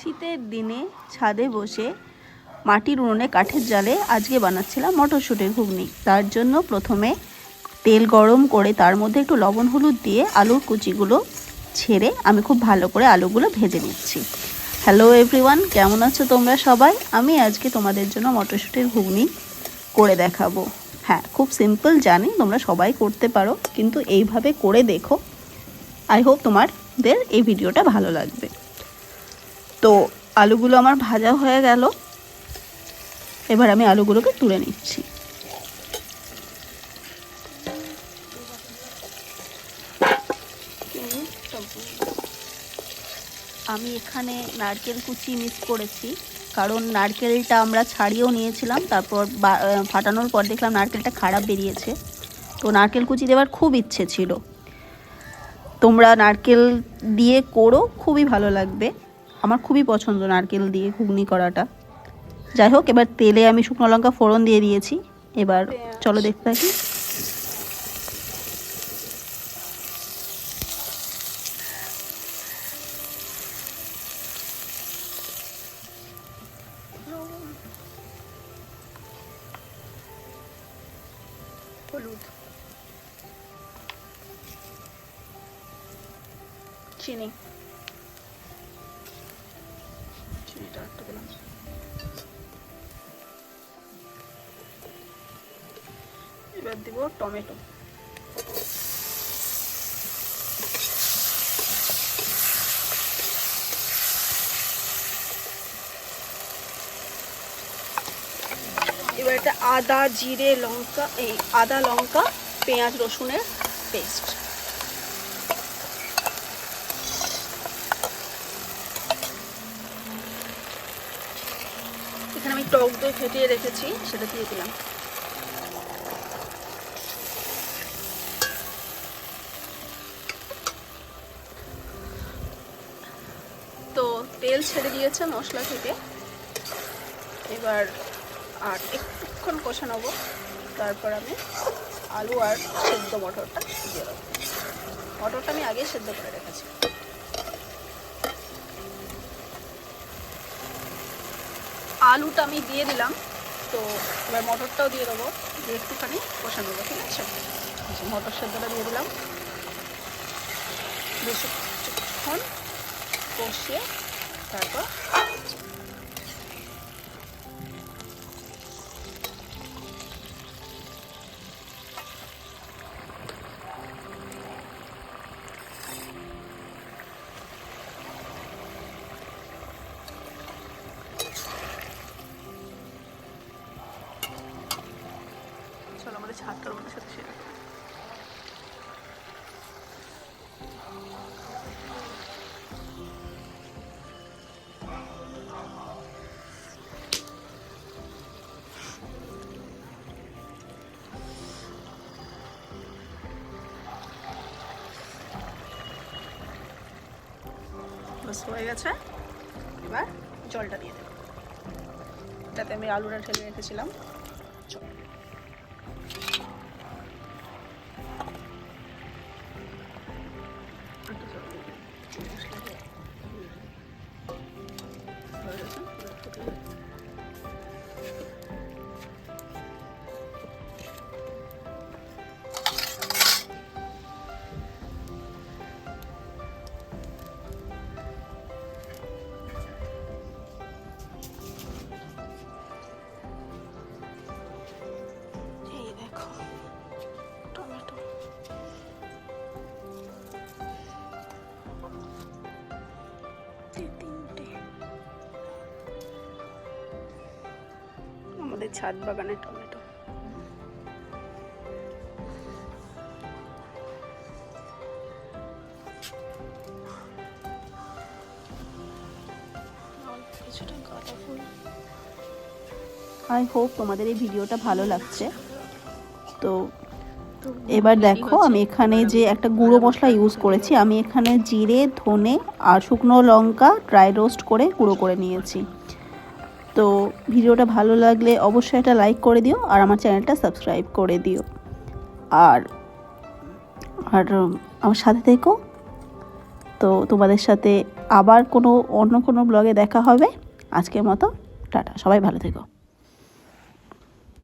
শীতের দিনে ছাদে বসে মাটির উনুনে কাঠের জালে আজকে বানাচ্ছিলাম মটরশুঁটির ঘুগনি। তার জন্য প্রথমে তেল গরম করে তার মধ্যে একটু লবণ হলুদ দিয়ে আলুর কুচিগুলো ছেড়ে আমি খুব ভালো করে আলুগুলো ভেজে নিচ্ছি। হ্যালো এভরিওয়ান, কেমন আছো তোমরা সবাই? আমি আজকে তোমাদের জন্য মটরশুঁটির ঘুগনি করে দেখাবো। হ্যাঁ খুব সিম্পল জানি, তোমরা সবাই করতে পারো, কিন্তু এইভাবে করে দেখো। আই হোপ তোমাদের এই ভিডিওটা ভালো লাগবে। তো আলুগুলো আমার ভাজা হয়ে গেল। এবার আমি আলুগুলোকে তুলে নিচ্ছি। আমি এখানে নারকেল কুচি মিক্স করেছি, কারণ নারকেলটা আমরা ছাড়িয়েও নিয়েছিলাম, তারপর ফাটানোর পর দেখলাম নারকেলটা খারাপ বেরিয়েছে। তো নারকেল কুচি দেওয়ার খুব ইচ্ছে ছিল। তোমরা নারকেল দিয়ে করো, খুবই ভালো লাগবে। আমার খুবই পছন্দ নারকেল দিয়ে ঘুগনি করাটা। যাই হোক, এবার তেলে আমি শুকনো লঙ্কা ফোড়ন দিয়ে দিয়েছি। এবার চলো দেখতে থাকি। চিনি। একটু দিলাম এবার দিব টমেটো। এবার এটা আদা, জিরে, লঙ্কা, এই আদা, লঙ্কা, পেঁয়াজ, রসুনের পেস্ট এখানে আমি টক দই ফেটিয়ে রেখেছি, সেটা দিয়ে দিলাম। তো তেল ছেড়ে দিয়েছে মশলা থেকে। এবার আর একটুক্ষণ কষা নেব তারপর আমি আলু আর সেদ্ধ মটরটা দিয়ে দেবো। মটরটা আমি আগে সেদ্ধ করে রেখেছি। আলুটা আমি দিয়ে দিলাম। তো এবার মটরটাও দিয়ে দেবো, দিয়ে একটুখানি কষা নেব, ঠিক আছে? মটর সেদ্ধটা দিয়ে দিলাম। বেশিক্ষণ কষিয়ে তারপর চলো আমাদের সাথে হয়ে গেছে। এবার জলটা দিয়ে দেবো। যাতে আমি আলুটা ঢেলে রেখেছিলাম। চল। আমাদের ছাদ বাগানের টমেটো। আই হোপ তোমাদের এই ভিডিওটা ভালো লাগছে। তো এবার দেখো আমি এখানে যে একটা গুঁড়ো মশলা ইউজ করেছি আমি এখানে জিরে ধনে আর শুকনো লঙ্কা ড্রাই রোস্ট করে গুঁড়ো করে নিয়েছি। তো ভিডিওটা ভালো লাগলে অবশ্যই একটা লাইক করে দিও আর আমার চ্যানেলটা সাবস্ক্রাইব করে দিও। আর আর আমার সাথে থেকো। তো তোমাদের সাথে আবার কোনো অন্য কোনো ব্লগে দেখা হবে। আজকের মতো, টাটা, সবাই ভালো থেকো।